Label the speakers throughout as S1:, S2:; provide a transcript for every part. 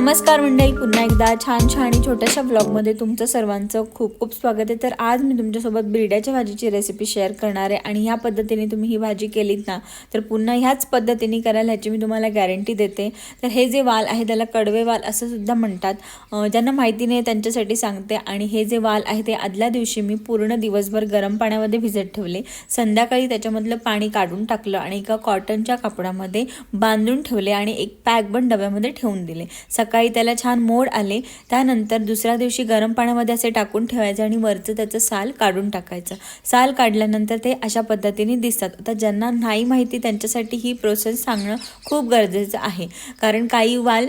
S1: नमस्कार मंडळी पुन्हा एकदा छान आणि छोट्याशा ब्लॉगमध्ये तुमचं सर्वांचं खूप खूप स्वागत आहे. तर आज मी तुमच्यासोबत बिरड्याच्या भाजीची रेसिपी शेअर करणार आहे आणि ह्या पद्धतीने तुम्ही ही भाजी केलीत ना तर पुन्हा ह्याच पद्धतीने करायला ह्याची मी तुम्हाला गॅरंटी देते. तर हे जे वाल आहे त्याला कडवे वाल असं सुद्धा म्हणतात. ज्यांना माहिती नाही त्यांच्यासाठी सांगते आणि हे जे वाल आहे ते आदल्या दिवशी मी पूर्ण दिवसभर गरम पाण्यामध्ये भिजत ठेवले. संध्याकाळी त्याच्यामधलं पाणी काढून टाकलं आणि एका कॉटनच्या कापडामध्ये बांधून ठेवले आणि एक पॅक पण डब्यामध्ये ठेवून दिले. सकाळी त्याला छान मोड आले त्यानंतर दुसऱ्या दिवशी गरम पाण्यामध्ये असे टाकून ठेवायचे आणि वरचं त्याचं साल काढून टाकायचं. साल काढल्यानंतर ते अशा पद्धतीने दिसतात. आता ज्यांना नाही माहिती त्यांच्यासाठी ही प्रोसेस सांगणं खूप गरजेचं आहे. कारण काही वाल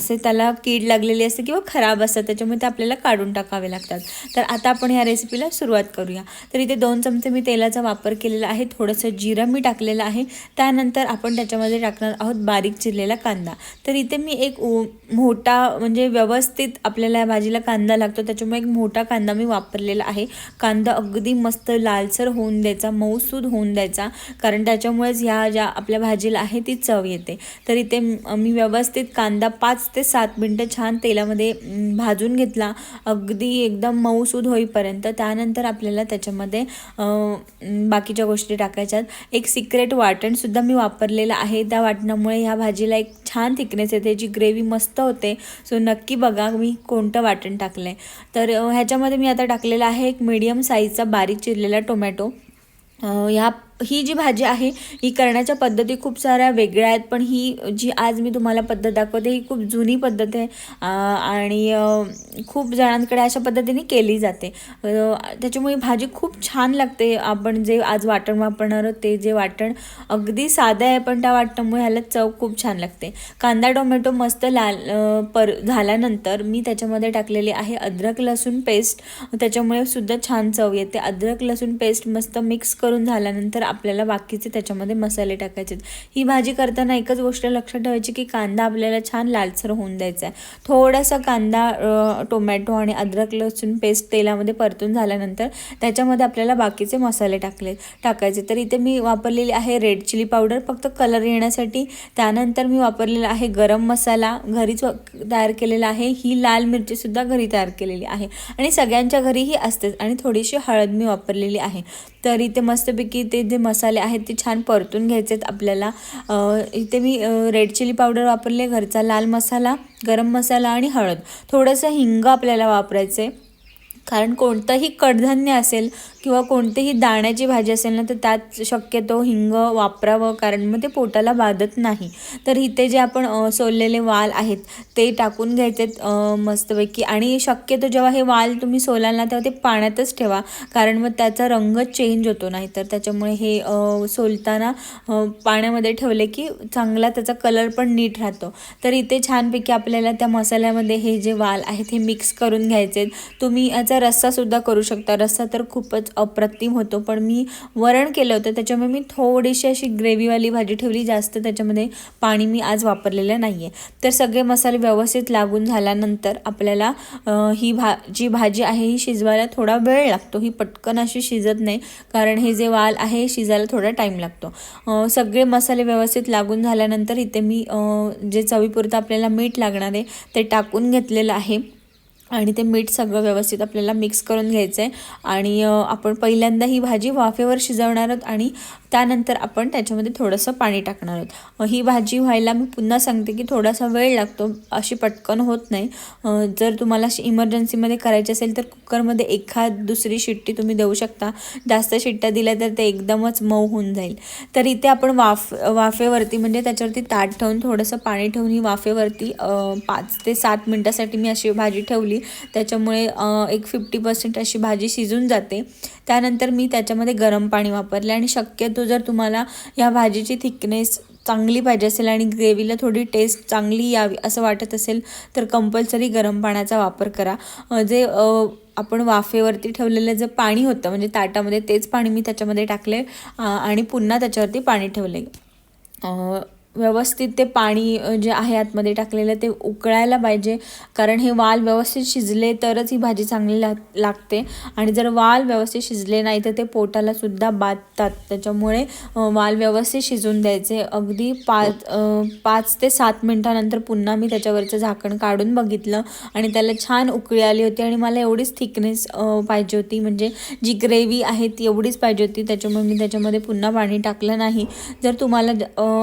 S1: असे त्याला कीड लागलेली असते किंवा खराब असतात त्याच्यामुळे ते आपल्याला काढून टाकावे लागतात. तर आता आपण ह्या रेसिपीला सुरुवात करूया. तर इथे दोन चमचे मी तेलाचा वापर केलेला आहे थोडंसं जिरं मी टाकलेलं आहे. त्यानंतर आपण त्याच्यामध्ये टाकणार आहोत बारीक चिरलेला कांदा. तर इथे मी एक मोठा म्हणजे व्यवस्थित आपल्याला या भाजीला कांदा लागतो त्याच्यामुळे एक मोठा कांदा मी वापरलेला आहे. कांदा अगदी मस्त लालसर होऊन द्यायचा मऊसूद होऊन द्यायचा कारण त्याच्यामुळेच ह्या ज्या आपल्या भाजीला आहे ती चव येते. तर इथे मी व्यवस्थित कांदा पाच ते सात मिनटं छान तेलामध्ये भाजून घेतला. अगदी एकदम मऊसूद होईपर्यंत. त्यानंतर आपल्याला त्याच्यामध्ये बाकीच्या गोष्टी टाकायच्यात. एक सिक्रेट वाटणसुद्धा मी वापरलेलं आहे. त्या वाटणामुळे ह्या भाजीला एक छान थिकनेस येते जी ग्रेव्ही मस्त होते. सो नक्की बघा मी कोणतं वाटण टाकलं आहे तर ह्याच्यामध्ये मी आता टाकलेलं आहे एक मीडियम साईजचा बारीक चिरलेला टोमॅटो ह्या ही जी भाजी आहे ही करण्याच्या पद्धती खूप साऱ्या वेगळ्या आहेत पण ही जी आज मी तुम्हाला पद्धत दाखवते ही खूप जुनी पद्धत आहे आणि खूप जणांकडे अशा पद्धतीने केली जाते. त्याच्यामुळे भाजी खूप छान लागते आपण जे आज वाटण वापरणार आहोत ते जे वाटण अगदी साधं आहे पण त्या वाटणामुळे ह्याला चव खूप छान लागते. कांदा टोमॅटो मस्त लाल पर झाल्यानंतर मी त्याच्यामध्ये टाकलेली आहे अद्रक लसूण पेस्ट. त्याच्यामुळे सुद्धा छान चव येते. अद्रक लसूण पेस्ट मस्त मिक्स करून झाल्यानंतर आपल्याला बाकीचे त्याच्यामध्ये मसाले टाकायचे ही भाजी करताना एकच गोष्ट लक्षात ठेवायची की कांदा आपल्याला छान लालसर होऊन द्यायचा आहे. थोडासा कांदा टोमॅटो आणि अद्रक लसूण पेस्ट तेलामध्ये परतून झाल्यानंतर त्याच्यामध्ये आपल्याला बाकीचे मसाले टाकले टाकायचे. तर इथे मी वापरलेली आहे रेड चिली पावडर. फक्त कलर येण्यासाठी त्यानंतर मी वापरलेला आहे गरम मसाला. घरीच तयार केलेला आहे. ही लाल मिरचीसुद्धा घरी तयार केलेली आहे. आणि सगळ्यांच्या घरीही असतेच. आणि थोडीशी हळद मी वापरलेली आहे. तर इथे मस्तपैकी ते जे मसाले आहेत ते छान परतून घ्यायचे आहेत आपल्याला इथे मी रेड चिली पावडर वापरले घरचा लाल मसाला गरम मसाला आणि हळद. थोडंसं हिंग आपल्याला वापरायचं आहे कारण कोणतंही कडधान्य असेल किंवा कोणतीही दाण्याची भाजी असेल ना तर त्यात शक्यतो हिंग वापरावं कारण मग ते पोटाला बाधत नाही. तर इथे जे आपण सोललेले वाल आहेत ते टाकून घ्यायचेत मस्तपैकी. आणि शक्यतो जेव्हा हे वाल तुम्ही सोलाल ना तेव्हा ते पाण्यातच ठेवा कारण मग त्याचा रंग चेंज होतो नाही तर. त्याच्यामुळे हे सोलताना पाण्यामध्ये ठेवले की चांगला त्याचा कलर पण नीट राहतो. तर इथे छानपैकी आपल्याला त्या मसाल्यामध्ये हे जे वाल आहेत हे मिक्स करून घ्यायचे तुम्ही याचा रस्सासुद्धा करू शकता. रस्सा तर खूपच अप्रतिम होतो. पण मी वरण केलं होतं. त्याच्यामुळे मी थोडीशी अशी ग्रेव्हीवाली भाजी ठेवली. जास्त त्याच्यामध्ये पाणी मी आज वापरलेलं नाही आहे तर सगळे मसाले व्यवस्थित लागून झाल्यानंतर आपल्याला ही भा जी भाजी आहे ही शिजवायला थोडा वेळ लागतो. ही पटकन अशी शिजत नाही. कारण हे जे वाल आहे शिजायला थोडा टाईम लागतो. सगळे मसाले व्यवस्थित लागून झाल्यानंतर इथे मी जे चवीपुरतं आपल्याला मीठ लागणार आहे ते टाकून घेतलेलं आहे. आणि ते मीठ सगळं व्यवस्थित आपल्याला मिक्स करून घ्यायचं आहे आणि आपण पहिल्यांदा ही भाजी वाफेवर शिजवणार आहोत आणि त्यानंतर आपण त्याच्यामध्ये थोडंसं पाणी टाकणार आहोत. ही भाजी व्हायला मी पुन्हा सांगते की थोडासा वेळ लागतो अशी पटकन होत नाही. जर तुम्हाला अशी इमर्जन्सीमध्ये करायची असेल तर कुकरमध्ये एखाद दुसरी शिट्टी तुम्ही देऊ शकता. जास्त शिट्ट्या दिल्या तर ते एकदमच मऊ होऊन जाईल. तर इथे आपण वाफ वाफेवरती म्हणजे त्याच्यावरती ताट ठेवून थोडंसं पाणी ठेवून ही वाफेवरती पाच ते सात मिनटासाठी मी अशी भाजी ठेवली. त्याच्यामुळे एक फिफ्टी पर्सेंट अशी भाजी शिजून जाते. त्यानंतर मी त्याच्यामध्ये गरम पाणी वापरले आणि शक्यतो जर तुम्हाला या भाजीची थिकनेस चांगली पाहिजे असेल आणि ग्रेव्हीला थोडी टेस्ट चांगली यावी असं वाटत असेल तर कंपल्सरी गरम पाण्याचा वापर करा. जे आपण वाफेवरती ठेवलेलं जे पाणी होतं म्हणजे ताटामध्ये तेच पाणी मी त्याच्यामध्ये टाकले आणि पुन्हा त्याच्यावरती पाणी ठेवले. व्यवस्थित ते पाणी जे आहे आतमध्ये टाकलेलं ते उकळायला पाहिजे. कारण हे वाल व्यवस्थित शिजले तरच ही भाजी चांगली लाग लागते. आणि जर वाल व्यवस्थित शिजले नाही तर ते पोटाला सुद्धा बाधतात. त्याच्यामुळे वाल व्यवस्थित शिजून द्यायचे. अगदी पाच पाच ते सात मिनटानंतर पुन्हा मी त्याच्यावरचं झाकण काढून बघितलं आणि त्याला छान उकळी आली होती आणि मला एवढीच थिकनेस पाहिजे होती. म्हणजे जी ग्रेव्ही आहे ती एवढीच पाहिजे होती. त्याच्यामुळे मी त्याच्यामध्ये पुन्हा पाणी टाकलं नाही. जर तुम्हाला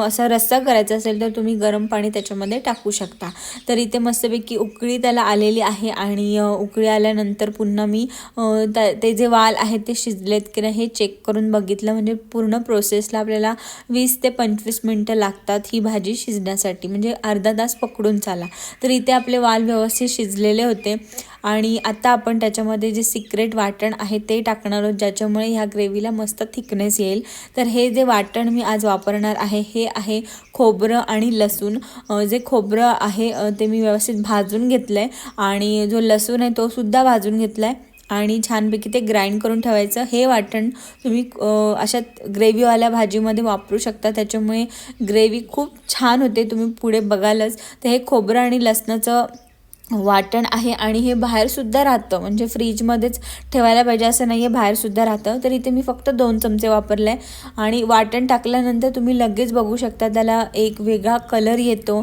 S1: असा रस्सा करायचा असेल तर तुम्ही गरम पाणी त्याच्यामध्ये टाकू शकता. तर इथे मस्तपैकी उकळी त्याला आलेली आहे आणि उकळी आल्यानंतर पुन्हा मी त्या- ते जे वाल आहेत ते शिजलेत की नाही हे चेक करून बघितलं. म्हणजे पूर्ण प्रोसेसला आपल्याला वीस ते पंचवीस मिनटं लागतात ही भाजी शिजण्यासाठी. म्हणजे अर्धा तास पकडून चाला. तर इथे आपले वाल व्यवस्थित शिजलेले होते. आणि आता आपण त्याच्यामध्ये जे सिक्रेट वाटण आहे ते टाकणार आहोत ज्याच्यामुळे ह्या ग्रेव्हीला मस्त थिकनेस येईल. तर हे जे वाटण मी आज वापरणार आहे हे आहे खोबरं आणि लसूण. जे खोबरं आहे ते मी व्यवस्थित भाजून घेतलं आहे आणि जो लसूण आहे तो सुद्धा भाजून घेतला आहे आणि छानपैकी ते ग्राइंड करून ठेवायचं. हे वाटण तुम्ही अशा ग्रेव्हीवाल्या भाजीमध्ये वापरू शकता. त्याच्यामुळे ग्रेव्ही खूप छान होते. तुम्ही पुढे बघालच. तर हे खोबरं आणि लसणाचं वाटण आहे आणि हे बाहेरसुद्धा राहतं. म्हणजे फ्रीजमध्येच ठेवायला पाहिजे असं नाही आहे बाहेरसुद्धा राहतं. तर इथे मी फक्त दोन चमचे वापरले आणि वाटण टाकल्यानंतर तुम्ही लगेच बघू शकता त्याला एक वेगळा कलर येतो.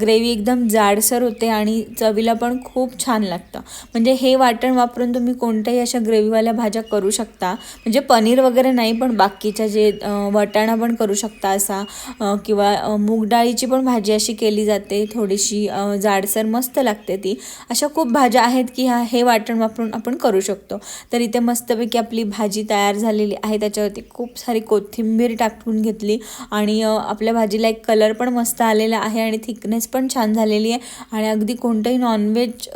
S1: ग्रेव्ही एकदम जाडसर होते आणि चवीला पण खूप छान लागतं. म्हणजे हे वाटण वापरून तुम्ही कोणत्याही अशा ग्रेव्हीवाल्या भाज्या करू शकता. म्हणजे पनीर वगैरे नाही पण बाकीच्या जे वटाणा वाटाणा पण करू शकता असा. किंवा मूगडाळीची मूग डाळीची पण भाजी अशी केली जाते. थोडीशी जाडसर मस्त लागते. ती. अशा खूप भाज्या आहेत की ह्या हे वाटण वापरून आपण करू शकतो. तर इथे मस्तपैकी आपली भाजी तयार झालेली आहे. त्याच्यावरती खूप सारी कोथिंबीर टाकून घेतली. आणि आपल्या भाजीला एक कलर पण मस्त आलेला आहे आणि थिकनेस पण छान झालेली आहे. आणि अगदी कोणतंही नॉनव्हेज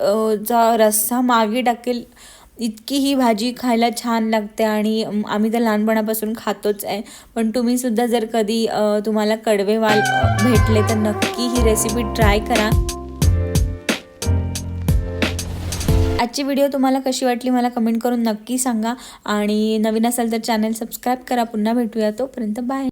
S1: चा रस्सा मागे टाकेल इतकी ही भाजी खायला छान लागते. आणि आम्ही तर लहानपणापासून खातोच आहे. पण तुम्ही सुद्धा जर कधी तुम्हाला कडवे वाल भेटले तर नक्की ही रेसिपी ट्राय करा. आजची व्हिडिओ तुम्हाला कशी वाटली मला कमेंट करून नक्की सांगा. आणि नवीन असाल तर चॅनल सबस्क्राईब करा. पुन्हा भेटूया तोपर्यंत बाय